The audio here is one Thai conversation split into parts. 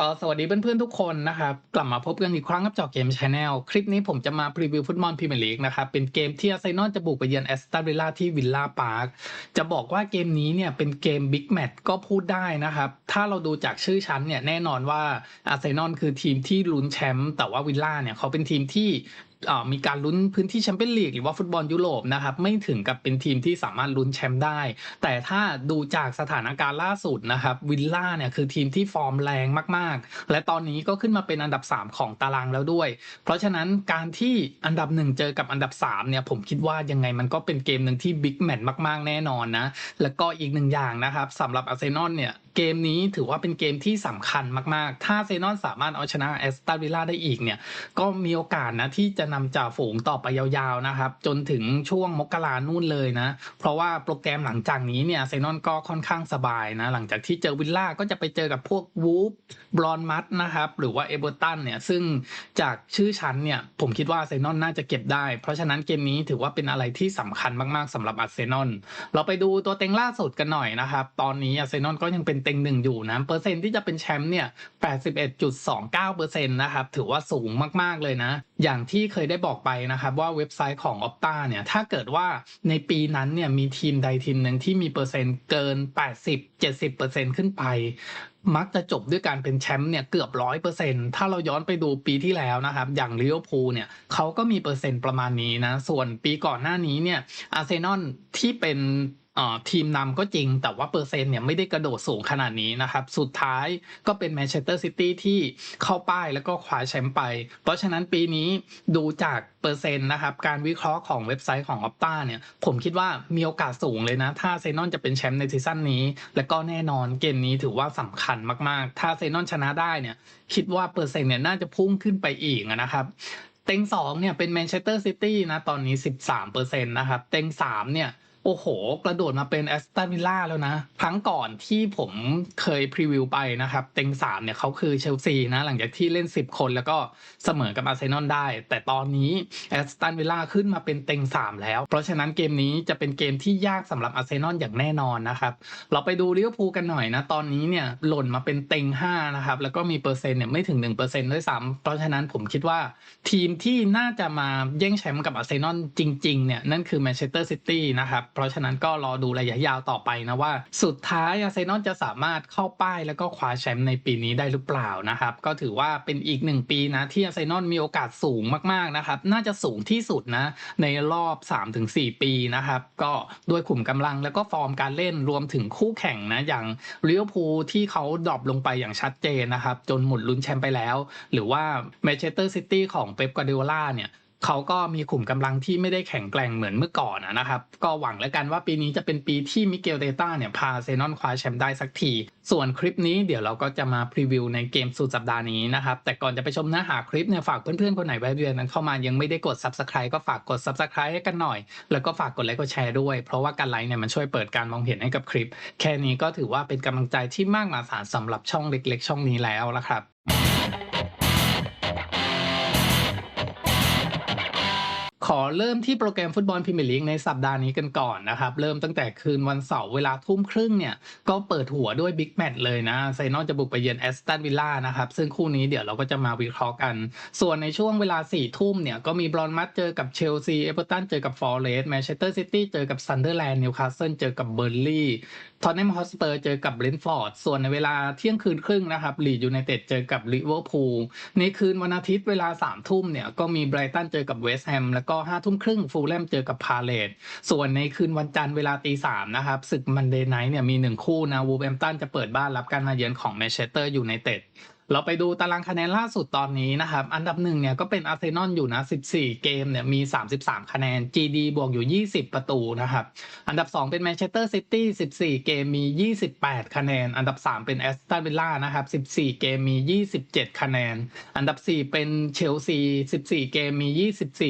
ก็สวัสดีเพื่อนๆทุกคนนะครับ กลับมาพบกันอีกครั้งกับจอเกมชาแนลคลิปนี้ผมจะมาพรีวิวฟุตบอลพรีเมียร์ลีกนะครับ เป็นเกมที่อาร์เซนอลจะบุกไปเยือนแอสตันวิลล่าที่วิลล่าพาร์คจะบอกว่าเกมนี้เนี่ยเป็นเกมบิ๊กแมตช์ก็พูดได้นะครับ ถ้าเราดูจากชื่อชั้นเนี่ยแน่นอนว่าอาร์เซนอลคือทีมที่ลุ้นแชมป์แต่ว่าวิลล่าเนี่ยเขาเป็นทีมที่ มีการลุ้นพื้นที่แชมเปี้ยนลีกหรือว่าฟุตบอลยุโรปนะครับไม่ถึงกับเป็นทีมที่สามารถลุ้นแชมป์ได้ แต่ถ้าดูจากสถานการณ์ล่าสุดนะครับวิลล่าเนี่ยคือทีมที่ฟอร์มแรงมากๆ และตอนนี้ก็ขึ้นมาเป็นอันดับ 3 ของตารางแล้วด้วย เพราะฉะนั้นการที่อันดับ 1 เจอกับอันดับ3เนี่ยผมคิดว่ายังไงมันก็เป็นเกมหนึ่งที่บิ๊กแมตช์มาก ๆ แน่นอนนะแล้วก็อีกหนึ่งอย่างนะครับสำหรับอาร์เซนอลเนี่ยเกมนี้ถือว่าเป็นเกมที่สำคัญมาก ๆ ถ้าเซนอลสามารถเอาชนะแอสตันวิลล่าได้อีกเนี่ย ก็มีโอกาสนะที่จะนำจ่าฝูงต่อไปยาว ๆ นะครับ จนถึงช่วงมกรานู่นเลยนะ เพราะว่าโปรแกรมหลังจากนี้เนี่ยเซนอนก็ค่อนข้างสบายนะ หลังจากที่เจอวิลล่าก็จะไปเจอกับพวกวูฟบรอนมัดนะครับ หรือว่าเอเบอร์ตันเนี่ย ซึ่งจากชื่อชั้นเนี่ย ผมคิดว่าเซนอลน่าจะเก็บได้ เพราะฉะนั้นเกมนี้ถือว่าเป็นอะไรที่สำคัญมาก ๆสำหรับอาร์เซนอล เราไปดูตัวเต็งล่าสุดกันหน่อยนะครับ ตอนนี้อาร์เซนอลก็ยังเป็นเต็งหนึ่งอยู่นะเปอร์เซ็นต์ที่จะเป็นแชมป์เนี่ย 81.29%นะครับ ถือว่าสูงมากๆเลยนะ อย่างที่เคยได้บอกไปนะครับว่าเว็บไซต์ของ Opta เนี่ย ถ้าเกิดว่าในปีนั้นเนี่ยมีทีมใดทีมหนึ่งที่มีเปอร์เซ็นต์เกิน 80-70%ขึ้นไปมักจะจบด้วยการเป็นแชมป์เนี่ยเกือบร้อยเปอร์เซ็นถ้าเราย้อนไปดูปีที่แล้วนะครับ อย่างลิเวอร์พูลเนี่ยเขาก็มีเปอร์เซ็นต์ประมาณนี้นะ ส่วนปีก่อนหน้านี้เนี่ยอาร์เซนอลที่เป็น ทีมนำก็จริงแต่ว่าเปอร์เซ็นต์เนี่ยไม่ได้กระโดดสูงขนาดนี้นะครับ สุดท้ายก็เป็นแมนเชสเตอร์ซิตี้ที่เข้าป้ายแล้วก็คว้าแชมป์ไป เพราะฉะนั้นปีนี้ดูจากเปอร์เซ็นต์นะครับ การวิเคราะห์ของเว็บไซต์ของ Opta เนี่ยผมคิดว่ามีโอกาสสูงเลยนะ ถ้าเซนอนจะเป็นแชมป์ในซีซั่นนี้ และก็แน่นอนเกมนี้ถือว่าสำคัญมากๆ ถ้าเซนอนชนะได้เนี่ยคิดว่าเปอร์เซ็นต์เนี่ยน่าจะพุ่งขึ้นไปอีกนะครับเต็งสองเนี่ยเป็นแมนเชสเตอร์ซิตี้นะตอนนี้ 13เปอร์เซนต์นะครับเต็งสามเนี่ย โอ้โห กระโดดมาเป็นแอสตันวิลล่าแล้วนะครั้งก่อนที่ผมเคยพรีวิวไปนะครับ เต็งสามเนี่ยเขาคือเชลซีนะ หลังจากที่เล่น 10 คนแล้วก็เสมอกับอาร์เซนอลได้ แต่ตอนนี้แอสตันวิลล่าขึ้นมาเป็นเต็งสามแล้ว เพราะฉะนั้นเกมนี้จะเป็นเกมที่ยากสำหรับอาร์เซนอลอย่างแน่นอนนะครับ เราไปดูลิเวอร์พูลกันหน่อยนะ ตอนนี้เนี่ยหล่นมาเป็นเต็ง5นะครับ แล้วก็มีเปอร์เซ็นต์เนี่ยไม่ถึง1%ด้วยซ้ำเพราะฉะนั้นผมคิดว่าทีมที่น่าจะมาแย่งแชมป์กับอาร์เซนอลจริงๆเนี่ยนั่นคือแมนเชสเตอร์ซิตี้นะครับเพราะฉะนั้นก็รอดูระยะยาวต่อไปนะว่า สุดท้ายอาร์เซนอลจะสามารถเข้าป้ายแล้วก็คว้าแชมป์ในปีนี้ได้หรือเปล่านะครับ ก็ถือว่าเป็นอีกหนึ่งปีนะที่อาร์เซนอลมีโอกาสสูงมากๆนะครับ น่าจะสูงที่สุดนะในรอบ 3-4 ปีนะครับก็ด้วยขุมกำลังแล้วก็ฟอร์มการเล่นรวมถึงคู่แข่งนะอย่างเวอร์พูที่เขาดรอปลงไปอย่างชัดเจนนะครับ จนหมดลุ้นแชมป์ไปแล้ว หรือว่าแมนเชสเตอร์ซิตี้ของเป๊ปกวาร์ดิโอลาเนี่ย เขาก็มีขุมกำลังที่ไม่ได้แข็งแกร่งเหมือนเมื่อก่อนนะครับ ก็หวังแล้วกันว่าปีนี้จะเป็นปีที่มิเกลเตต้าเนี่ยพาเซนอลคว้าแชมป์ได้สักที ส่วนคลิปนี้เดี๋ยวเราก็จะมาพรีวิวในเกมสุดสัปดาห์นี้นะครับ แต่ก่อนจะไปชมเนื้อหาคลิปเนี่ยฝากเพื่อนๆ คนไหนแวะเวียนนั้นเข้ามายังไม่ได้กด Subscribe ก็ฝากกด Subscribe ให้กันหน่อย แล้วก็ฝากกดไลค์กดแชร์ด้วย เพราะว่าการไลค์เนี่ยมันช่วยเปิดการมองเห็นให้กับคลิป แค่นี้ก็ถือว่าเป็นกำลังใจที่มากมหาศาลสำหรับช่องเล็ก ๆ ช่องนี้แล้วละครับ อเริ่มที่โปรแกรมฟุตบอลพรีเมียร์ลีกในสัปดาห์นี้กันก่อนนะครับ เริ่มตั้งแต่คืนวันเสาร์เวลาทุ่มครึ่งเนี่ย ก็เปิดหัวด้วยบิ๊กแมตช์เลยนะไซนอลจะบุกไปเยือนแอสตันวิลล่านะครับ ซึ่งคู่นี้เดี๋ยวเราก็จะมาวิเคราะห์กัน ส่วนในช่วงเวลา4ี่ทุ่มเนี่ย ก็มีบรอนมัดเจอกับเชลซีเอเวอร์ตันเจอกับฟอร์เรสต์แมนเชสเตอร์ซิตี้เจอกับซันเดอร์แลนด์นิวคาสเซิลเจอกับเบอร์ลี่ ทอตเนมฮอสเปอร์เจอกับเบรนท์ฟอร์ด ส่วนในเวลาเที่ยงคืนครึ่งนะครับลีดยูไนเต็ดเจอกับลิเวอร์พูล ในคืนวันอาทิตย์เวลา3ามทุ่มเนี่ยก็มีไบรตันเจอกับเวสต์แฮม แล้วก็5้าทุ่มครึ่งฟูลแลมเจอกับพาเลต ส่วนในคืนวันจันทร์เวลาตีสามนะครับศึกมันเดย์ไนท์เนี่ยมีหนึ่งคู่นะวูแบมตันจะเปิดบ้านรับการมาเยือนของแมนเชสเตอร์ยูไนเต็ด เราไปดูตารางคะแนนล่าสุดตอนนี้นะครับ อันดับหนึ่งเนี่ยก็เป็นอาร์เซนอลอยู่นะ 14 เกมเนี่ยมี 33 คะแนน GD บวกอยู่ 20 ประตูนะครับ อันดับ 2 เป็นแมนเชสเตอร์ซิตี้ 14 เกมมี 28 คะแนน อันดับ 3 เป็นแอสตันวิลล่านะครับ 14 เกมมี 27 คะแนน อันดับ 4 เป็นเชลซี 14 เกมมี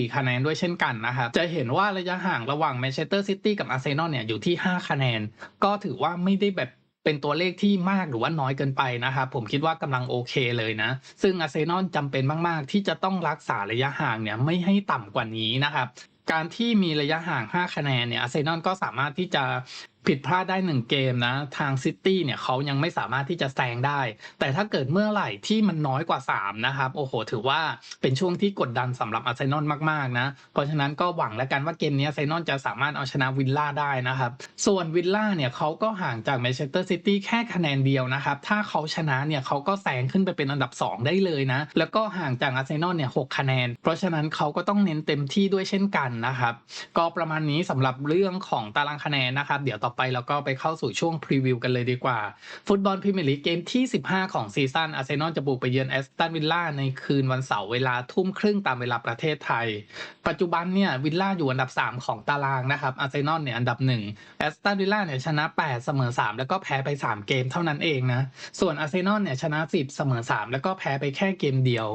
24 คะแนนด้วยเช่นกันนะครับ จะเห็นว่าระยะห่างระหว่างแมนเชสเตอร์ซิตี้กับอาร์เซนอลเนี่ยอยู่ที่ 5 คะแนน ก็ถือว่าไม่ได้แบบ เป็นตัวเลขที่มากหรือว่าน้อยเกินไปนะครับผมคิดว่ากำลังโอเคเลยนะ ซึ่งอาร์เซนอลจำเป็นมากๆ ที่จะต้องรักษาระยะห่างเนี่ยไม่ให้ต่ำกว่านี้นะครับการที่มีระยะห่าง 5 คะแนนเนี่ยอาร์เซนอลก็สามารถที่จะ ผิดพลาดได้หนึ่งเกมนะ ทางซิตี้เนี่ยเขายังไม่สามารถที่จะแซงได้ แต่ถ้าเกิดเมื่อไหร่ที่มันน้อยกว่า 3 นะครับ โอ้โห ถือว่าเป็นช่วงที่กดดันสำหรับอาร์เซนอลมาก ๆ นะ เพราะฉะนั้นก็หวังแล้วกันว่าเกมนี้อาร์เซนอลจะสามารถเอาชนะวิลล่าได้นะครับ ส่วนวิลล่าเนี่ยเขาก็ห่างจากแมนเชสเตอร์ซิตี้แค่คะแนนเดียวนะครับ ถ้าเขาชนะเนี่ยเขาก็แซงขึ้นไปเป็นอันดับ 2 ได้เลยนะ แล้วก็ห่างจากอาร์เซนอลเนี่ยหคะแนน เพราะฉะนั้นเขาก็ต้องเน้นเต็มที่ด้วยเช่นกันนะครับ ก็ประมาณนี้สำหรับเรื่องของตารางคะแนนนะครับ เดี๋ยวต่อไปเราก็ไปเข้าสู่ช่วงพรีวิวกันเลยดีกว่า ฟุตบอลพรีเมียร์ลีกเกมที่ 15 ของซีซั่นอาร์เซนอลจะบุกไปเยือนแอสตันวิลล่าในคืนวันเสาร์เวลาทุ่มครึ่งตามเวลาประเทศไทย ปัจจุบันเนี่ยวิลล่าอยู่อันดับ 3 ของตารางนะครับอาร์เซนอลเนี่ยอันดับ1แอสตันวิลล่าเนี่ยชนะ 8 เสมอ 3 แล้วก็แพ้ไป 3 เกมเท่านั้นเองนะส่วนอาร์เซนอลเนี่ยชนะ 10 เสมอ 3 แล้วก็แพ้ไปแค่เกมเดียว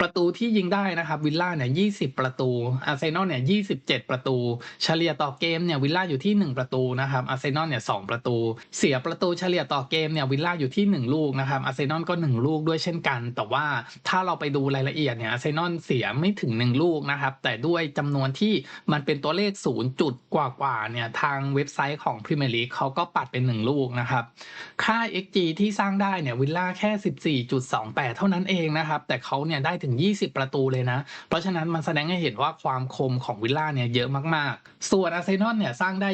ประตูที่ยิงได้นะครับวิลล่าเนี่ย20 ประตูอาร์เซนอลเนี่ย27 ประตู เฉลี่ยต่อเกมเนี่ยวิลล่าอยู่ที่ 1 ประตูนะครับอาร์เซนอลเนี่ย2ประตู เสียประตูเฉลี่ยต่อเกมเนี่ยวิลล่าอยู่ที่ 1 ลูกนะครับอาร์เซนอลก็ 1 ลูกด้วยเช่นกัน แต่ว่าถ้าเราไปดูรายละเอียดเนี่ยอาร์เซนอลเสียไม่ถึง 1 ลูกนะครับแต่ด้วยจำนวนที่มันเป็นตัวเลข0จุดกว่าๆเนี่ยทางเว็บไซต์ของพรีเมียร์ลีกเขาก็ปัดเป็น 1 ลูกนะครับค่า XG ที่สร้างได้เนี่ยวิลล่าแค่ 14.28 เท่านั้นเองนะครับแต่เขาเนี่ยได้ถึง 20 ประตูเลยนะ เพราะฉะนั้นมันแสดงให้เห็นว่าความคมของวิลล่าเนี่ยเยอะมากๆ ส่วนอาร์เซนอลเนี่ยสร้างได้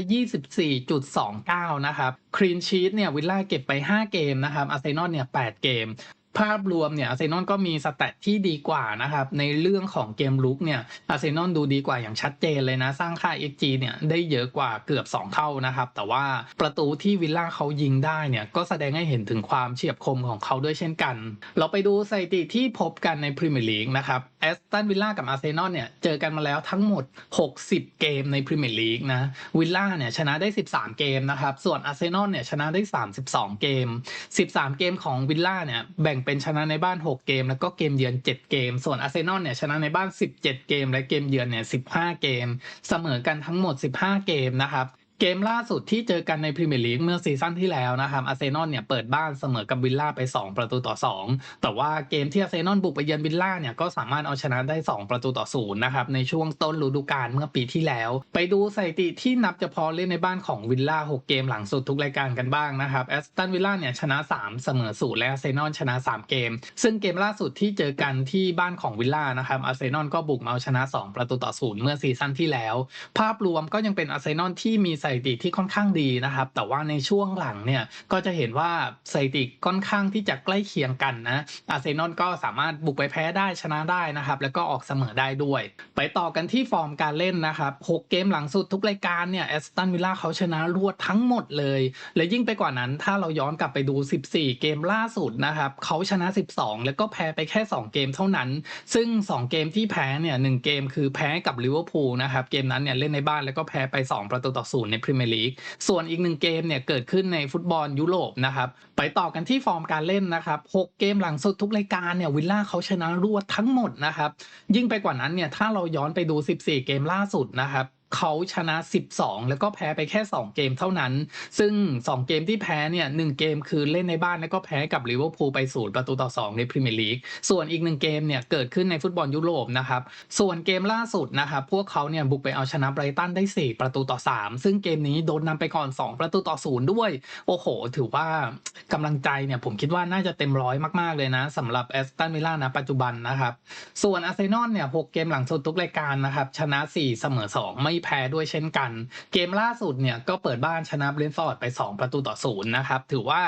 29 นะครับคลีนชีตเนี่ยวิลล่าเก็บไป 5 เกมนะครับอาร์เซนอลเนี่ย8เกม ภาพรวมเนี่ยอาร์เซนอลก็มีสแตทที่ดีกว่านะครับในเรื่องของเกมลุกเนี่ยอาร์เซนอลดูดีกว่าอย่างชัดเจนเลยนะ สร้างค่า XG เนี่ยได้เยอะกว่าเกือบ 2 เท่านะครับ แต่ว่าประตูที่วิลล่าเขายิงได้เนี่ยก็แสดงให้เห็นถึงความเฉียบคมของเขาด้วยเช่นกัน เราไปดูสถิติที่พบกันในพรีเมียร์ลีกนะครับ แอสตันวิลล่ากับอาร์เซนอลเนี่ยเจอกันมาแล้วทั้งหมด 60 เกมในพรีเมียร์ลีกนะวิลล่าเนี่ยชนะได้ 13 เกมนะครับ ส่วนอาร์เซนอลเนี่ยชนะได้ 32 เกม 13 เกมของวิลล่าเนี่ยแบ่งเป็นชนะในบ้าน 6 เกม แล้วก็เกมเยือน 7 เกม ส่วนอาร์เซนอลเนี่ยชนะในบ้าน 17 เกม และเกมเยือนเนี่ย 15 เกม เสมอกันทั้งหมด 15 เกมนะครับ เกมล่าสุดที่เจอกันในพรีเมียร์ลีกเมื่อซีซั่นที่แล้วนะครับอาร์เซนอลเนี่ยเปิดบ้านเสมอกับวิลล่าไป 2 ประตูต่อ 2 แต่ว่าเกมที่อาร์เซนอลบุกไปเยือนวิลล่าเนี่ยก็สามารถเอาชนะได้ 2 ประตูต่อศูนย์นะครับในช่วงต้นฤดูกาลเมื่อปีที่แล้ว ไปดูสถิติที่นับเฉพาะเล่นในบ้านของวิลล่า6 เกมหลังสุดทุกรายการกันบ้างนะครับแอสตันวิลล่าเนี่ยชนะ 3 เสมอศูนย์และอาร์เซนอลชนะ 3 เกม ซึ่งเกมล่าสุดที่เจอกันที่บ้านของวิลล่านะครับอาร์เซนอลก็บุกมาเอาชนะ 2 ประตูต่อศูนย์เมื่อซีซั่นที่แล้ว ภาพรวมก็ยังเป็นอาร์เซนอลที่มีสถิติที่ค่อนข้างดีนะครับ แต่ว่าในช่วงหลังเนี่ยก็จะเห็นว่าสถิติค่อนข้างที่จะใกล้เคียงกันนะอาร์เซนอลก็สามารถบุกไปแพ้ได้ชนะได้นะครับ แล้วก็ออกเสมอได้ด้วย ไปต่อกันที่ฟอร์มการเล่นนะครับ6เกมหลังสุดทุกรายการเนี่ยแอสตันวิลล่าเขาชนะรวดทั้งหมดเลย และยิ่งไปกว่านั้นถ้าเราย้อนกลับไปดู 14 เกมล่าสุดนะครับเขาชนะ 12 แล้วก็แพ้ไปแค่ 2 เกมเท่านั้น ซึ่ง 2 เกมที่แพ้เนี่ยหเกมคือแพ้กับลิเวอร์พูลนะครับเกมนั้นเนี่ยเล่นในบ้านแล้วก็แพ้ไป 2 ประตูต่อศูนย์ในพรีเมียร์ลีกส่วนอีกหนึ่งเกมเนี่ยเกิดขึ้นในฟุตบอลยุโรปนะครับไปต่อกันที่ฟอร์มการเล่นนะครับ6เกมหลังสุดทุกรายการเนี่ยวิลล่าเขาชนะรวดทั้งหมดนะครับยิ่งไปกว่านั้นเนี่ยถ้าเราย้อนไปดู 14 เกมล่าสุดนะครับ เขาชนะ 12 แล้วก็แพ้ไปแค่ 2 เกมเท่านั้น ซึ่ง 2 เกมที่แพ้เนี่ยหเกมคือเล่นในบ้านแล้วก็แพ้กับลิเวอร์พูลไปศูนย์ประตูต่อ 2 ในพรีเมียร์ลีก ส่วนอีกหนึ่งเกมเนี่ยเกิดขึ้นในฟุตบอลยุโรปนะครับ ส่วนเกมล่าสุดนะครับพวกเขาเนี่ยบุกไปเอาชนะไบรตันได้ 4 ประตูต่อ 3 ซึ่งเกมนี้โดนนำไปก่อน 2 ประตูต่อศูนย์ด้วย โอ้โห ถือว่ากำลังใจเนี่ยผมคิดว่าน่าจะเต็มร้อยมากๆเลยนะสำหรับแอสตันวิลล่านะปัจจุบันนะครับส่วนอาร์เซนอลเนี่ย6เกมหลังสุดทุกรายการนะครับชนะ 4 เสมอ 2 ไม่แพ้ด้วยเช่นกัน เกมล่าสุดเนี่ยก็เปิดบ้านชนะเบรนฟอร์ดไป 2 ประตูต่อศูนย์นะครับ ถือว่า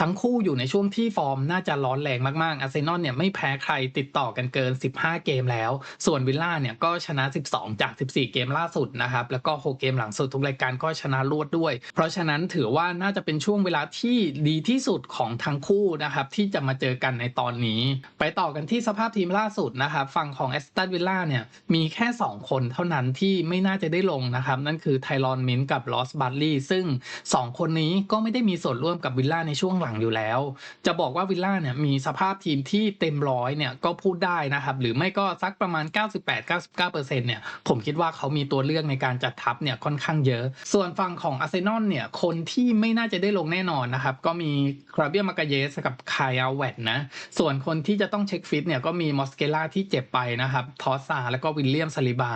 ทั้งคู่อยู่ในช่วงที่ฟอร์มน่าจะร้อนแรงมากๆอาร์เซนอลเนี่ยไม่แพ้ใครติดต่อกันเกิน 15 เกมแล้ว ส่วนวิลล่าเนี่ยก็ชนะ 12 จาก 14 เกมล่าสุดนะครับ แล้วก็ 6 เกมหลังสุดทุกรายการก็ชนะรวดด้วย เพราะฉะนั้นถือว่าน่าจะเป็นช่วงเวลาที่ดีที่สุดของทั้งคู่นะครับที่จะมาเจอกันในตอนนี้ ไปต่อกันที่สภาพทีมล่าสุดนะครับฝั่งของแอสตันวิลล่าเนี่ยมีแค่ 2 คนเท่านั้นที่ไม่น่าจะได้ลงนะครับ นั่นคือไทรอนมินกับลอสบัตลี่ซึ่ง 2 คนนี้ก็ไม่ได้มีส่วนร่วมกับวิลล่าในช่วงหลังอยู่แล้ว จะบอกว่าวิลล่าเนี่ยมีสภาพทีมที่เต็มร้อยเนี่ยก็พูดได้นะครับ หรือไม่ก็สักประมาณ 98-99%เนี่ยผมคิดว่าเขามีตัวเลือกในการจัดทัพเนี่ยค่อนข้างเยอะ ส่วนฝั่งของอาร์เซนอลเนี่ยคนที่ไม่น่าจะได้ลงแน่นอนนะครับ ก็มีคราเบียมากาเยสกับคายอาแวตนะส่วนคนที่จะต้องเช็คฟิตเนี่ยก็มีมอสเกล่าที่เจ็บไปนะครับทอสซาแล้วก็วิลเลียมซาลิบา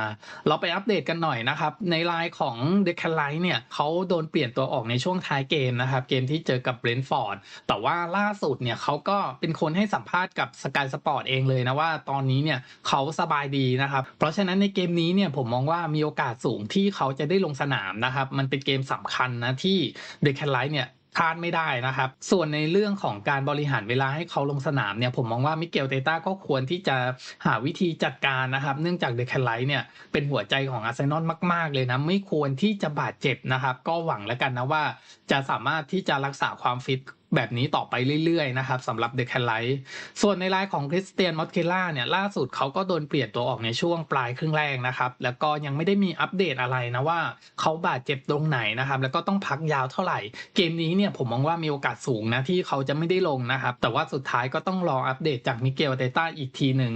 เราไปอัปเดตกันหน่อยนะครับในไลน์ของเดค a ไลท์เนี่ยเขาโดนเปลี่ยนตัวออกในช่วงท้ายเกมนะครับเกมที่เจอกับเบรนท์ฟอร์ดแต่ว่าล่าสุดเนี่ยเขาก็เป็นคนให้สัมภาษณ์กับสกายสปอร์ตเองเลยนะว่าตอนนี้เนี่ยเขาสบายดีนะครับเพราะฉะนั้นในเกมนี้เนี่ยผมมองว่ามีโอกาสสูงที่เขาจะได้ลงสนามนะครับมันเป็นเกมสำคัญนะที่เดค a ไลท์เนี่ย พลาดไม่ได้นะครับ ส่วนในเรื่องของการบริหารเวลาให้เขาลงสนามเนี่ยผมมองว่ามิเกลเตต้าก็ควรที่จะหาวิธีจัดการนะครับ เนื่องจากเดค a ไลท์เนี่ยเป็นหัวใจของอาร์เซนอลมาก ๆ เลยนะ ไม่ควรที่จะบาดเจ็บนะครับ ก็หวังแล้วกันนะว่าจะสามารถที่จะรักษาความฟิต แบบนี้ต่อไปเรื่อยๆนะครับสำหรับเดค a ไลท์ส่วนในรายของคริสเตียนมอสเคล่าเนี่ยล่าสุดเขาก็โดนเปลี่ยนตัวออกในช่วงปลายครึ่งแรกนะครับ แล้วก็ยังไม่ได้มีอัปเดตอะไรนะว่าเขาบาดเจ็บตรงไหนนะครับ แล้วก็ต้องพักยาวเท่าไหร่ เกมนี้เนี่ยผมมองว่ามีโอกาสสูงนะที่เขาจะไม่ได้ลงนะครับ แต่ว่าสุดท้ายก็ต้องรออัปเดตจากมิเกลเตต้าอีกทีหนึ่ง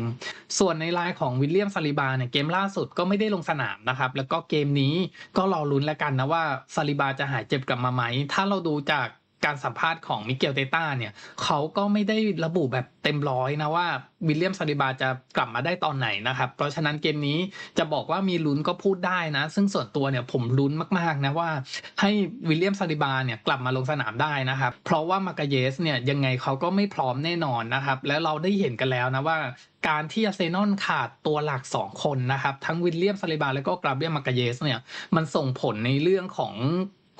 ส่วนในไลน์ของวิลเลียมซาลิบาเนี่ยเกมล่าสุดก็ไม่ได้ลงสนามนะครับ แล้วก็เกมนี้ก็รอลุ้นแล้วกันนะว่าซาลิบาจะหายเจ็บกลับมาไหม ถ้าเราดูจาก การสัมภาษณ์ของมิเกลเตต้าเนี่ยเขาก็ไม่ได้ระบุแบบเต็มร้อยนะว่าวิลเลียมซาลิบาจะกลับมาได้ตอนไหนนะครับ เพราะฉะนั้นเกมนี้จะบอกว่ามีลุ้นก็พูดได้นะ ซึ่งส่วนตัวเนี่ยผมลุ้นมากๆนะว่า ให้วิลเลียมซาลิบาเนี่ยกลับมาลงสนามได้นะครับ เพราะว่ามากาเยสเนี่ยยังไงเขาก็ไม่พร้อมแน่นอนนะครับ แล้วเราได้เห็นกันแล้วนะว่าการที่อาร์เซนอลขาดตัวหลัก 2 คนนะครับ ทั้งวิลเลียมซาลิบาแล้วก็กราเบียมากาเยสเนี่ยมันส่งผลในเรื่องของ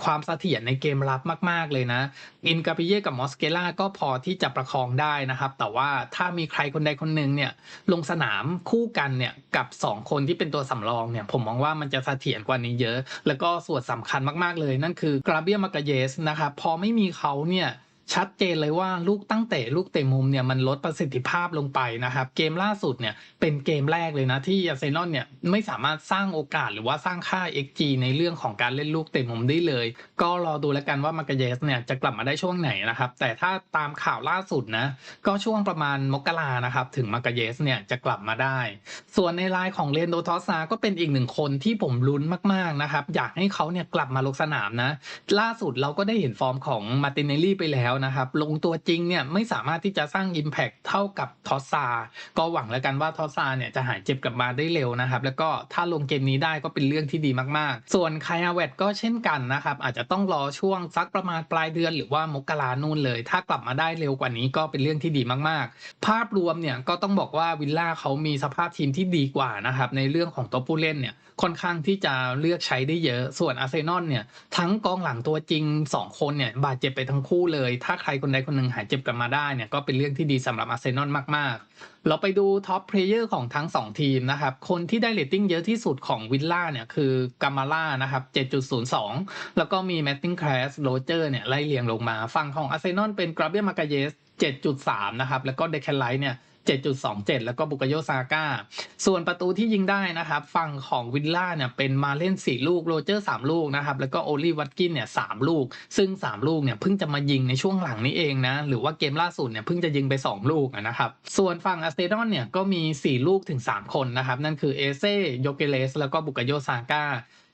ความเสถียรในเกมรับมาก ๆ เลยนะ อินกาปิเย่กับมอสเกล่าก็พอที่จะประคองได้นะครับ แต่ว่าถ้ามีใครคนใดคนหนึ่งเนี่ยลงสนามคู่กันเนี่ยกับ 2 คนที่เป็นตัวสำรองเนี่ยผมมองว่ามันจะเสถียรกว่านี้เยอะ แล้วก็ส่วนสำคัญมาก ๆ เลยนั่นคือกราเบียมากาเยสนะครับพอไม่มีเขาเนี่ย ชัดเจนเลยว่าลูกตั้งเตะลูกเตะมุมเนี่ยมันลดประสิทธิภาพลงไปนะครับ เกมล่าสุดเนี่ยเป็นเกมแรกเลยนะที่อาร์เซนอลเนี่ยไม่สามารถสร้างโอกาสหรือว่าสร้างค่า XG ในเรื่องของการเล่นลูกเตะมุมได้เลย ก็รอดูแล้วกันว่ามากาเยสเนี่ยจะกลับมาได้ช่วงไหนนะครับ แต่ถ้าตามข่าวล่าสุดนะก็ช่วงประมาณมกรานะครับถึงมากาเยสเนี่ยจะกลับมาได้ ส่วนในไลน์ของเรนโดทอสซาก็เป็นอีกหนึ่งคนที่ผมลุ้นมากๆนะครับอยากให้เขาเนี่ยกลับมาลงสนามนะ ล่าสุดเราก็ได้เห็นฟอร์มของมาตินเนลลี่ไปแล้วนะครับ ลงตัวจริงเนี่ยไม่สามารถที่จะสร้าง Impact เท่ากับทอสซา ก็หวังแล้วกันว่าทอสซาเนี่ยจะหายเจ็บกลับมาได้เร็วนะครับ แล้วก็ถ้าลงเกมนี้ได้ก็เป็นเรื่องที่ดีมากๆ ส่วนไคอาเวตก็เช่นกันนะครับ อาจจะต้องรอช่วงสักประมาณปลายเดือน หรือว่ามกรานู่นเลย ถ้ากลับมาได้เร็วกว่านี้ก็เป็นเรื่องที่ดีมากๆ ภาพรวมเนี่ยก็ต้องบอกว่าวิลล่าเขามีสภาพทีมที่ดีกว่านะครับในเรื่องของตัวผู้เล่นเนี่ยค่อนข้างที่จะเลือกใช้ได้เยอะ ส่วนอาร์เซนอลเนี่ยทั้งกองหลังตัวจริง 2 คนเนี่ยบาดเจ็บไปทั้งคู่เลยถ้าใครคนใดคนหนึ่งหายเจ็บกลับมาได้เนี่ยก็เป็นเรื่องที่ดีสำหรับอาร์เซนอลมาก ๆ เราไปดูท็อปเพลเยอร์ของทั้ง 2 ทีมนะครับ คนที่ได้เรตติ้งเยอะที่สุดของวิลล่าเนี่ยคือกามาล่านะครับ 7.02 แล้วก็มีแมตติงแคลสโรเจอร์เนี่ยไล่เลียงลงมา ฝั่งของอาร์เซนอลเป็นกราเบียมากาเยส7.3 นะครับ แล้วก็เดคแคนไลท์เนี่ย 7.27 แล้วก็บุกโยซาก้า ส่วนประตูที่ยิงได้นะครับ ฝั่งของวิลล่าเนี่ยเป็นมาเล่น 4 ลูก โรเจอร์ 3 ลูกนะครับ แล้วก็โอลีวัตกินเนี่ย3ลูก ซึ่ง 3 ลูกเนี่ยเพิ่งจะมายิงในช่วงหลังนี้เองนะ หรือว่าเกมล่าสุดเนี่ยเพิ่งจะยิงไป 2 ลูกนะครับ ส่วนฝั่งอาร์เซนอลเนี่ยก็มี 4 ลูกถึง 3 คนนะครับ นั่นคือเอเซ่โยเกเลส แล้วก็บุกโยซาก้า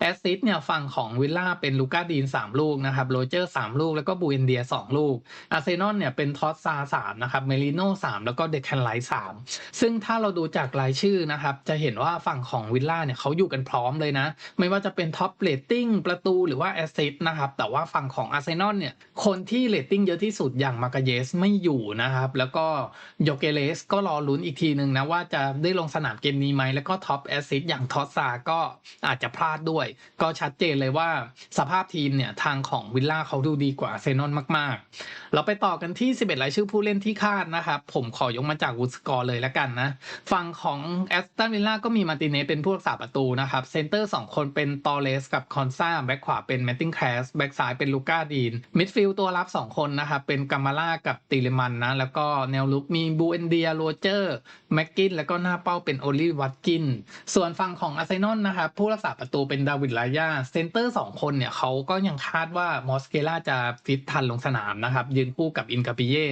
แอสซิสเนี่ยฝั่งของวิลล่าเป็นลูก้าดีน 3 ลูกนะครับโรเจอร์3ลูก แล้วก็บูเอนเดีย 2 ลูกอาร์เซนอลเนี่ยเป็นทอสซา3นะครับเมลิโน่3แล้วก็เดคแคนไลท์3ซึ่งถ้าเราดูจากรายชื่อนะครับจะเห็นว่าฝั่งของวิลล่าเนี่ยเขาอยู่กันพร้อมเลยนะ ไม่ว่าจะเป็นท็อปเรตติ้งประตูหรือว่าแอสซิสนะครับแต่ว่าฝั่งของอาร์เซนอลเนี่ยคนที่เรตติ้งเยอะที่สุดอย่างมากาเยสไม่อยู่นะครับแล้วก็โยเกเลสก็รอลุ้นอีกทีหนึ่งนะว่าจะได้ลงสนามเกมนี้ไหมแล้วก็ท็อปแอสซิสอย่างทอสซาก็อาจจะพลาดด้วยก็ชัดเจนเลยว่าสภาพทีมเนี่ยทางของวิลล่าเขาดูดีกว่าอาร์เซนอลมากๆ เราไปต่อกันที่ 11 รายชื่อผู้เล่นที่คาดนะครับ ผมขอยกมาจากวูดสกอร์เลยแล้วกันนะ ฝั่งของแอสตันวิลล่าก็มีมาร์ติเนสเป็นผู้รักษาประตูนะครับเซนเตอร์ 2 คนเป็นตอเลสกับคอนซาแบ็คขวาเป็นแมตติงแคสแบ็คซ้ายเป็นลูก้าดีนมิดฟิลด์ตัวรับ 2 คนนะครับเป็นกามาล่ากับติเลมันนะแล้วก็แนวลุกมีบูเอนเดียโรเจอร์แม็กกินแล้วก็หน้าเป้าเป็นโอลิวัตกิน ส่วนฝั่งของอาร์เซนอลนะครับผู้รักษาประตูเป็นดาวิดลายาเซนเตอร์2คนเนี่ยเขาก็ยังคาดว่ามอสเกล่าจะฟิตทันลงสนามนะครับ ยืนคู่กับอินกาปิเย่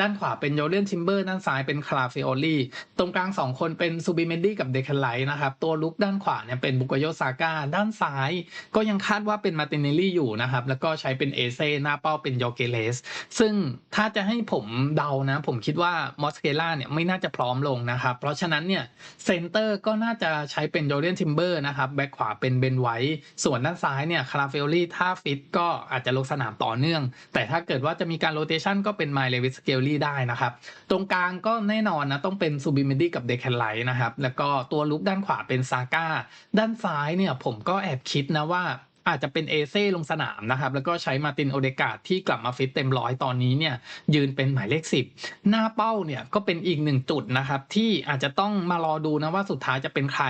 ด้านขวาเป็นโยเลนชิมเบอร์ ด้านซ้ายเป็นคลาเฟโอลี่ตรงกลาง2คนเป็นซูบิเมนดี้กับเดคไลท์นะครับ ตัวลุกด้านขวาเนี่ยเป็นบุกโยซาก้าด้านซ้าย ก็ยังคาดว่าเป็นมาติเนลลี่อยู่นะครับ แล้วก็ใช้เป็นเอเซ่หน้าเป้าเป็นโยเกเลส ซึ่งถ้าจะให้ผมเดานะ ผมคิดว่ามอสเกล่าเนี่ยไม่น่าจะพร้อมลงนะครับเพราะฉะนั้นเนี่ยเซนเตอร์ก็น่าจะใช้เป็นโยเลนชิมเบอร์นะครับแบ็คขวาเป็นเบนไวว้ส่วนด้านซ้ายเนี่ยคาราเฟลลี่ถ้าฟิตก็อาจจะลงสนามต่อเนื่อง แต่ถ้าเกิดว่าจะมีการโรเตชันก็เป็นไมล์เลวิสเกลลี่ได้นะครับ ตรงกลางก็แน่นอนนะต้องเป็นซูบิเมดี้กับเดคแคนไลท์นะครับ แล้วก็ตัวลุกด้านขวาเป็นซาก้าด้านซ้ายเนี่ยผมก็แอบคิดนะว่า อาจจะเป็นเอเซ่ลงสนามนะครับ แล้วก็ใช้มาตินโอเดกาดที่กลับมาฟิตเต็มร้อยตอนนี้เนี่ยยืนเป็นหมายเลข 10 หน้าเป้าเนี่ยก็เป็นอีกหนึ่งจุดนะครับ ที่อาจจะต้องมารอดูนะว่าสุดท้ายจะเป็นใคร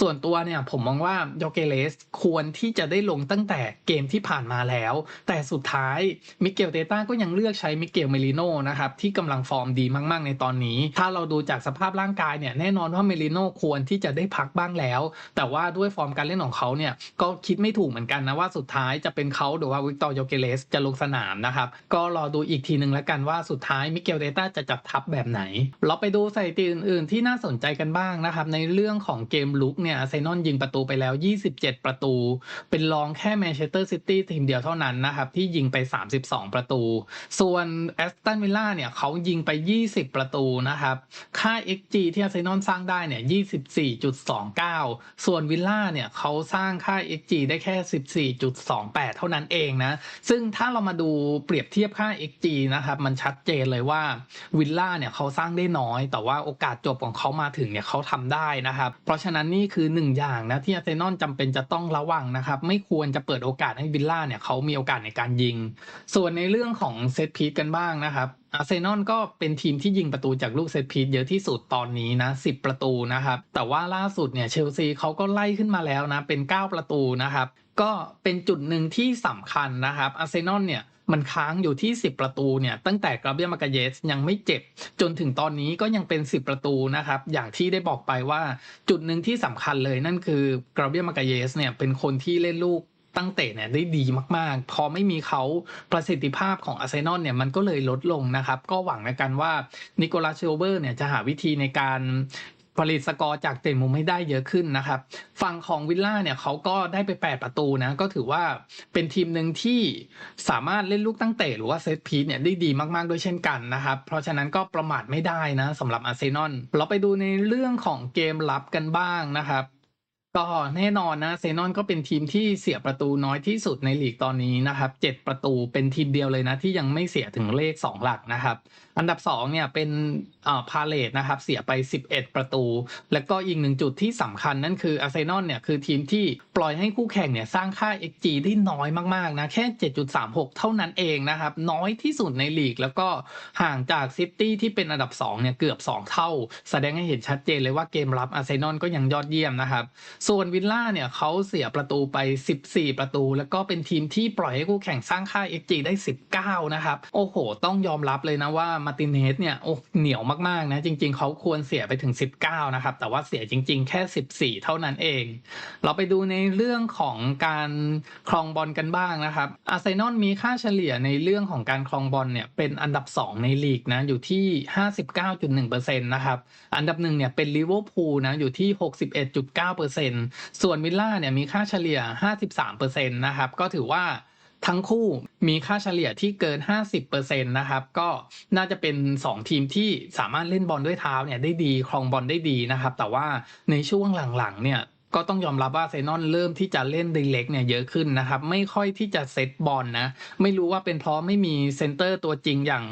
ส่วนตัวเนี่ยผมมองว่าโยเกเลสควรที่จะได้ลงตั้งแต่เกมที่ผ่านมาแล้ว แต่สุดท้ายมิเกลเตต้าก็ยังเลือกใช้มิเกลเมลิโนนะครับที่กำลังฟอร์มดีมาก ๆ ในตอนนี้ ถ้าเราดูจากสภาพร่างกายเนี่ยแน่นอนว่าเมลิโนควรที่จะได้พักบ้างแล้ว แต่ว่าด้วยฟอร์มการเล่นของเขาเนี่ยก็คิดไม่ถูกเหมือนกันนะว่าสุดท้ายจะเป็นเขาหรือว่าวิกตอร์โยเกเลสจะลงสนามนะครับ ก็รอดูอีกทีหนึ่งแล้วกันว่าสุดท้ายมิเกลเตต้าจะจัดทัพแบบไหน เราไปดูสถิติอื่น ๆ ที่น่าสนใจกันบ้างนะครับ ในเรื่องของเกมลุกเนี่ยอาร์เซนอลยิงประตูไปแล้ว 27 ประตู เป็นรองแค่แมนเชสเตอร์ซิตี้ทีมเดียวเท่านั้นนะครับ ที่ยิงไป 32 ประตู ส่วนแอสตันวิลล่าเนี่ยเขายิงไป 20 ประตูนะครับค่า XG ที่อาร์เซนอลสร้างได้เนี่ย 24.29 ส่วนวิลล่าเนี่ยเขาสร้างค่า XG ได้แค่14.28 เท่านั้นเองนะ ซึ่งถ้าเรามาดูเปรียบเทียบค่า XG นะครับ มันชัดเจนเลยว่าวิลล่าเนี่ยเขาสร้างได้น้อย แต่ว่าโอกาสจบของเขามาถึงเนี่ยเขาทำได้นะครับ เพราะฉะนั้นนี่คือหนึ่งอย่างนะที่อาร์เซนอลจำเป็นจะต้องระวังนะครับ ไม่ควรจะเปิดโอกาสให้วิลล่าเนี่ยเขามีโอกาสในการยิง ส่วนในเรื่องของเซตพีทกันบ้างนะครับ อาร์เซนอลก็เป็นทีมที่ยิงประตูจากลูกเซตพีทเยอะที่สุดตอนนี้นะ10 ประตูนะครับ แต่ว่าล่าสุดเนี่ยเชลซีเขาก็ไล่ขึ้นมาแล้วนะเป็น 9 ประตูนะครับ ก็เป็นจุดหนึ่งที่สำคัญนะครับอาร์เซนอลเนี่ยมันค้างอยู่ที่ 10 ประตูเนี่ยตั้งแต่กราเบียมากาเยสยังไม่เจ็บ จนถึงตอนนี้ก็ยังเป็น 10 ประตูนะครับ อย่างที่ได้บอกไปว่าจุดหนึ่งที่สำคัญเลยนั่นคือกราเบียมากาเยสเนี่ยเป็นคนที่เล่นลูก ตั้งเตะเนี่ยได้ดีมากๆ พอไม่มีเขาประสิทธิภาพของอาร์เซนอลเนี่ยมันก็เลยลดลงนะครับ ก็หวังในกันว่านิโคลัสเชลเบอร์เนี่ยจะหาวิธีในการผลิตสกอร์จากเตะมุมให้ได้เยอะขึ้นนะครับ ฝั่งของวิลล่าเนี่ยเขาก็ได้ไป 8 ประตูนะ ก็ถือว่าเป็นทีมหนึ่งที่สามารถเล่นลูกตั้งเตะหรือว่าเซตพีซเนี่ยได้ดีมากๆด้วยเช่นกันนะครับ เพราะฉะนั้นก็ประมาทไม่ได้นะสำหรับอาร์เซนอลเราไปดูในเรื่องของเกมรับกันบ้างนะครับ ก็แน่นอนนะเซนอนก็เป็นทีมที่เสียประตูน้อยที่สุดในลีกตอนนี้นะครับ7ประตูเป็นทีมเดียวเลยนะที่ยังไม่เสียถึงเลข2หลักนะครับ อันดับ2เนี่ยเป็นอ่าพาเลตนะครับเสียไป 11 ประตู แล้วก็อีกหนึ่งจุดที่สำคัญนั่นคืออาร์เซนอลเนี่ยคือทีมที่ปล่อยให้คู่แข่งเนี่ยสร้างค่า XG ได้น้อยมากๆนะแค่ 7.36 เท่านั้นเองนะครับน้อยที่สุดในลีก แล้วก็ห่างจากซิตี้ที่เป็นอันดับ2เนี่ยเกือบ 2 เท่า แสดงให้เห็นชัดเจนเลยว่าเกมรับอาร์เซนอลก็ยังยอดเยี่ยมนะครับส่วนวิลล่าเนี่ยเขาเสียประตูไป 14 ประตู แล้วก็เป็นทีมที่ปล่อยให้คู่แข่งสร้างค่า XG ได้ 19 นะครับ โอ้โห ต้องยอมรับเลยนะว่ามาตินเนสเนี่ยโอ้เหนียวมากๆนะ จริงๆ เขาควรเสียไปถึง 19 นะครับ แต่ว่าเสียจริงๆ แค่ 14 เท่านั้นเอง เราไปดูในเรื่องของการครองบอลกันบ้างนะครับอาร์เซนอลมีค่าเฉลี่ยในเรื่องของการครองบอลเนี่ยเป็นอันดับ 2 ในลีกนะอยู่ที่ 59.1%นะครับอันดับหนึ่งเนี่ยเป็นลิเวอร์พูลนะอยู่ที่ 61.9%ส่วนวิลล่าเนี่ยมีค่าเฉลี่ย 53%นะครับ ก็ถือว่าทั้งคู่มีค่าเฉลี่ยที่เกิน 50%นะครับ ก็น่าจะเป็น 2 ทีมที่สามารถเล่นบอลด้วยเท้าเนี่ยได้ดี ครองบอลได้ดีนะครับ แต่ว่าในช่วงหลังๆเนี่ย ก็ต้องยอมรับว่าเซนอลเริ่มที่จะเล่นไดเล็กเนี่ยเยอะขึ้นนะครับ ไม่ค่อยที่จะเซตบอลนะ ไม่รู้ว่าเป็นเพราะไม่มีเซนเตอร์ตัวจริงอย่าง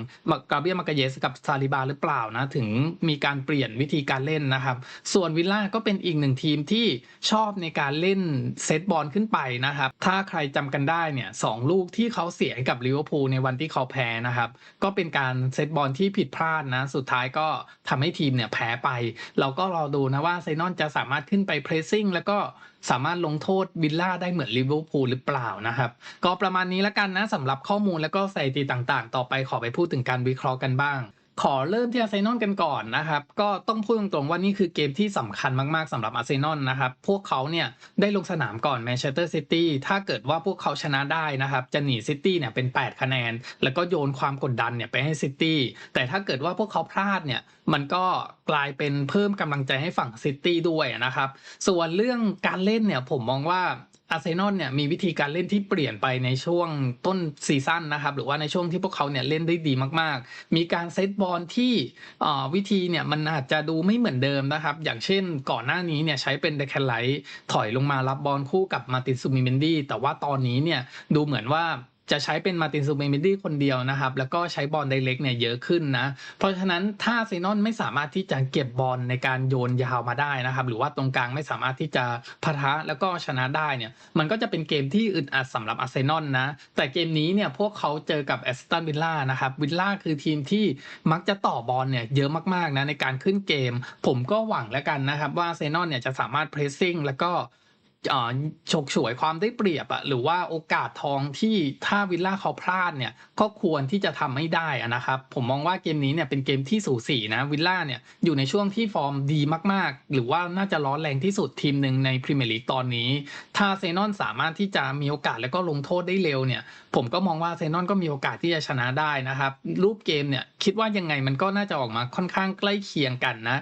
กาเบียมากาเยสกับซาลิบาหรือเปล่านะถึงมีการเปลี่ยนวิธีการเล่นนะครับ ส่วนวิลล่าก็เป็นอีกหนึ่งทีมที่ชอบในการเล่นเซตบอลขึ้นไปนะครับ ถ้าใครจำกันได้เนี่ยสองลูกที่เขาเสียกับลิเวอร์พูลในวันที่เขาแพ้นะครับ ก็เป็นการเซตบอลที่ผิดพลาดนะ สุดท้ายก็ทำให้ทีมเนี่ยแพ้ไป เราก็รอดูนะว่าไซนอนจะสามารถขึ้นไปเพรสซิ่งแล้วก็สามารถลงโทษวิลล่าได้เหมือนลิเวอร์พูลหรือเปล่านะครับ ก็ประมาณนี้ล้วกันนะสำหรับข้อมูลแล้วก็สถิติต่างๆ ต่อไปขอไปพูดถึงการวิเคราะห์กันบ้างขอเริ่มที่อาร์เซนอลกันก่อนนะครับ ก็ต้องพูดตรงๆว่านี่คือเกมที่สำคัญมากๆสำหรับอาร์เซนอลนะครับ พวกเขาเนี่ยได้ลงสนามก่อนแมนเชสเตอร์ซิตี้ถ้าเกิดว่าพวกเขาชนะได้นะครับ จะหนีซิตี้เนี่ยเป็น 8 คะแนน แล้วก็โยนความกดดันเนี่ยไปให้ซิตี้แต่ถ้าเกิดว่าพวกเขาพลาดเนี่ยมันก็กลายเป็นเพิ่มกำลังใจให้ฝั่งซิตี้ด้วยนะครับ ส่วนเรื่องการเล่นเนี่ยผมมองว่าอาร์เซนอลเนี่ยมีวิธีการเล่นที่เปลี่ยนไปในช่วงต้นซีซั่นนะครับหรือว่าในช่วงที่พวกเขาเนี่ยเล่นได้ดีมากๆ มีการเซตบอลที่อ่อวิธีเนี่ยมันอาจจะดูไม่เหมือนเดิมนะครับ อย่างเช่นก่อนหน้านี้เนี่ยใช้เป็นเดคแคนไลท์ถอยลงมารับบอลคู่กับมาตินซูมิเมนดี้แต่ว่าตอนนี้เนี่ยดูเหมือนว่า จะใช้เป็นมาร์ตินซูเมมนดี้คนเดียวนะครับ แล้วก็ใช้บอลไดเล็กเนี่ยเยอะขึ้นนะ เพราะฉะนั้นถ้าเซนอลไม่สามารถที่จะเก็บบอลในการโยนยาวมาได้นะครับ หรือว่าตรงกลางไม่สามารถที่จะพะทะแล้วก็ชนะได้เนี่ยมันก็จะเป็นเกมที่อึดอัดสำหรับอาร์เซนอลนะ แต่เกมนี้เนี่ยพวกเขาเจอกับแอสตันวิลล่านะครับวิลล่าคือทีมที่มักจะต่อบอลเนี่ยเยอะมากๆนะในการขึ้นเกม ผมก็หวังแล้วกันนะครับว่าเซนอลเนี่ยจะสามารถเพรสซิ่งแล้วก็ ฉกฉวยความได้เปรียบอะหรือว่าโอกาสทองที่ถ้าวิลล่าเขาพลาดเนี่ยก็ควรที่จะทำไม่ได้ะนะครับ ผมมองว่าเกมนี้เนี่ยเป็นเกมที่สูสีนะวิลล่าเนี่ยอยู่ในช่วงที่ฟอร์มดีมากๆ หรือว่าน่าจะร้อนแรงที่สุดทีมหนึ่งในพรีเมียร์ลีกตอนนี้ ถ้าเซนอลสามารถที่จะมีโอกาสแล้วก็ลงโทษได้เร็วเนี่ย ผมก็มองว่าเซนอลก็มีโอกาสที่จะชนะได้นะครับ รูปเกมเนี่ยคิดว่ายังไงมันก็น่าจะออกมาค่อนข้างใกล้เคียงกันนะ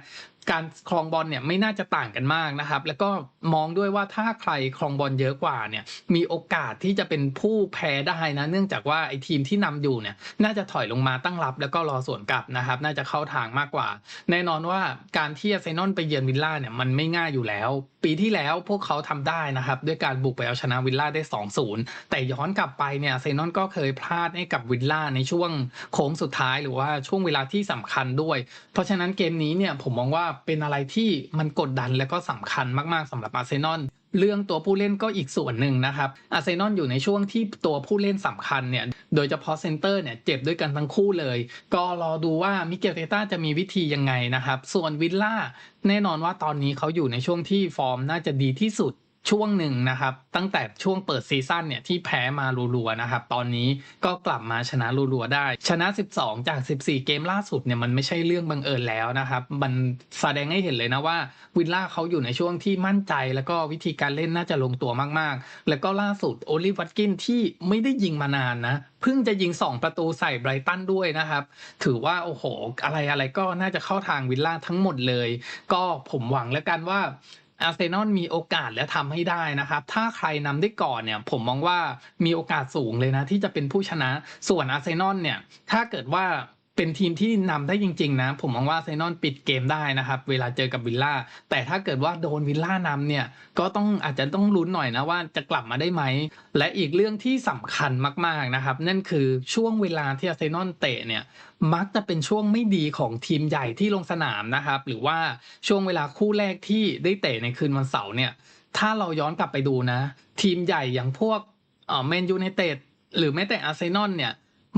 การครองบอลเนี่ยไม่น่าจะต่างกันมากนะครับ แล้วก็มองด้วยว่าถ้าใครครองบอลเยอะกว่าเนี่ยมีโอกาสที่จะเป็นผู้แพ้ได้นะ เนื่องจากว่าไอ้ทีมที่นำอยู่เนี่ยน่าจะถอยลงมาตั้งรับ แล้วก็รอสวนกลับนะครับ น่าจะเข้าทางมากกว่า แน่นอนว่าการที่อาเซนอลไปเยือนวิลล่าเนี่ยมันไม่ง่ายอยู่แล้ว ปีที่แล้วพวกเขาทำได้นะครับ ด้วยการบุกไปเอาชนะวิลล่าได้2-0แต่ย้อนกลับไปเนี่ยเซนอลก็เคยพลาดให้กับวิลล่าในช่วงโค้งสุดท้ายหรือว่าช่วงเวลาที่สำคัญด้วย เพราะฉะนั้นเกมนี้เนี่ยผมมองว่าเป็นอะไรที่มันกดดันและก็สำคัญมากๆสำหรับอาร์เซนอลเรื่องตัวผู้เล่นก็อีกส่วนหนึ่งนะครับ อาร์เซนอลอยู่ในช่วงที่ตัวผู้เล่นสำคัญเนี่ย โดยเฉพาะเซนเตอร์เนี่ยเจ็บด้วยกันทั้งคู่เลย ก็รอดูว่ามิเกลเตต้าจะมีวิธียังไงนะครับ ส่วนวิลล่าแน่นอนว่าตอนนี้เขาอยู่ในช่วงที่ฟอร์มน่าจะดีที่สุด ช่วงหนึ่งนะครับ ตั้งแต่ช่วงเปิดซีซั่นเนี่ยที่แพ้มารัวๆนะครับ ตอนนี้ก็กลับมาชนะรัวๆได้ ชนะ 12 จาก 14 เกมล่าสุดเนี่ยมันไม่ใช่เรื่องบังเอิญแล้วนะครับ มันแสดงให้เห็นเลยนะว่าวิลล่าเขาอยู่ในช่วงที่มั่นใจ แล้วก็วิธีการเล่นน่าจะลงตัวมากๆ แล้วก็ล่าสุดโอลิวัตกินที่ไม่ได้ยิงมานานนะเพิ่งจะยิง 2 ประตูใส่ไบรตันด้วยนะครับ ถือว่าโอ้โห อะไรอะไรก็น่าจะเข้าทางวิลล่าทั้งหมดเลย ก็ผมหวังแล้วกันว่า อาร์เซนอลมีโอกาสและทำให้ได้นะครับ ถ้าใครนำได้ก่อนเนี่ยผมมองว่ามีโอกาสสูงเลยนะที่จะเป็นผู้ชนะ ส่วนอาร์เซนอลเนี่ยถ้าเกิดว่า เป็นทีมที่นำได้จริง ๆ นะ ผมมองว่าเซนอลปิดเกมได้นะครับ เวลาเจอกับวิลล่า แต่ถ้าเกิดว่าโดนวิลล่านำเนี่ย ก็ต้องอาจจะต้องลุ้นหน่อยนะว่าจะกลับมาได้ไหม และอีกเรื่องที่สำคัญมากๆนะครับ นั่นคือช่วงเวลาที่อาร์เซนอลเตะเนี่ยมักจะเป็นช่วงไม่ดีของทีมใหญ่ที่ลงสนามนะครับ หรือว่าช่วงเวลาคู่แรกที่ได้เตะในคืนวันเสาร์เนี่ย ถ้าเราย้อนกลับไปดูนะ ทีมใหญ่อย่างพวกเอ่อแมนยูไนเต็ดหรือแม้แต่อาร์เซนอลเนี่ย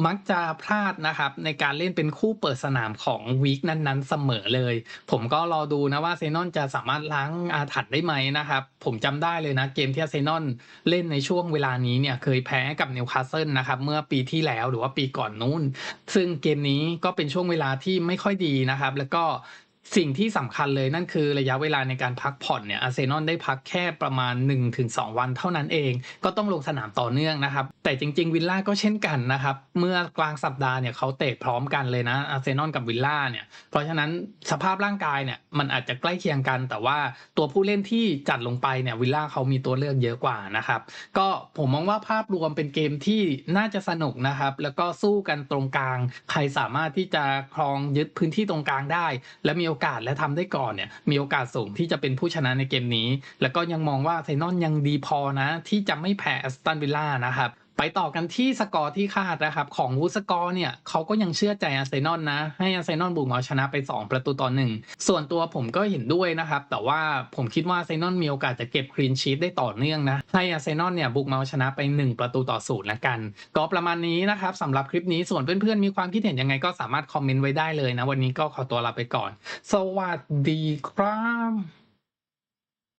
มักจะพลาดนะครับในการเล่นเป็นคู่เปิดสนามของวีคนั้นๆเสมอเลย ผมก็รอดูนะว่าเซนอนจะสามารถล้างอาถรรพ์ได้ไหมนะครับผมจำได้เลยนะเกมที่เซนอนเล่นในช่วงเวลานี้เนี่ยเคยแพ้กับนิวคาสเซิลนะครับเมื่อปีที่แล้วหรือว่าปีก่อนนู้น ซึ่งเกมนี้ก็เป็นช่วงเวลาที่ไม่ค่อยดีนะครับ แล้วก็ สิ่งที่สำคัญเลยนั่นคือระยะเวลาในการพักผ่อนเนี่ยอาร์เซนอลได้พักแค่ประมาณ 1-2 วันเท่านั้นเอง ก็ต้องลงสนามต่อเนื่องนะครับ แต่จริง ๆ วิลล่าก็เช่นกันนะครับ เมื่อกลางสัปดาห์เนี่ยเขาเตะพร้อมกันเลยนะอาร์เซนอลกับวิลล่าเนี่ยเพราะฉะนั้นสภาพร่างกายเนี่ยมันอาจจะใกล้เคียงกัน แต่ว่าตัวผู้เล่นที่จัดลงไปเนี่ยวิลล่าเขามีตัวเลือกเยอะกว่านะครับก็ผมมองว่าภาพรวมเป็นเกมที่น่าจะสนุกนะครับแล้วก็สู้กันตรงกลาง ใครสามารถที่จะครองยึดพื้นที่ตรงกลางได้ และมีโโอกาสและทำได้ก่อนเนี่ยมีโอกาสสูงที่จะเป็นผู้ชนะในเกมนี้ แล้วก็ยังมองว่าไซนอนยังดีพอนะ ที่จะไม่แพ้แอสตันวิลล่านะครับ ไปต่อกันที่สกอร์ที่คาดนะครับ ของวูสกอร์เนี่ยเขาก็ยังเชื่อใจอาร์เซนอลนะ ให้อาร์เซนอลบุกมาเอาชนะไป 2 ประตูต่อหนึ่งส่วนตัวผมก็เห็นด้วยนะครับ แต่ว่าผมคิดว่าอาร์เซนอลมีโอกาสจะเก็บคลีนชีตได้ต่อเนื่องนะ ให้อาร์เซนอลเนี่ยบุกมาเอาชนะไป 1 ประตูต่อศูนย์ละกัน ก็ประมาณนี้นะครับสำหรับคลิปนี้ส่วนเพื่อนๆมีความคิดเห็นยังไงก็สามารถคอมเมนต์ไว้ได้เลยนะ วันนี้ก็ขอตัวลาไปก่อน สวัสดีครับ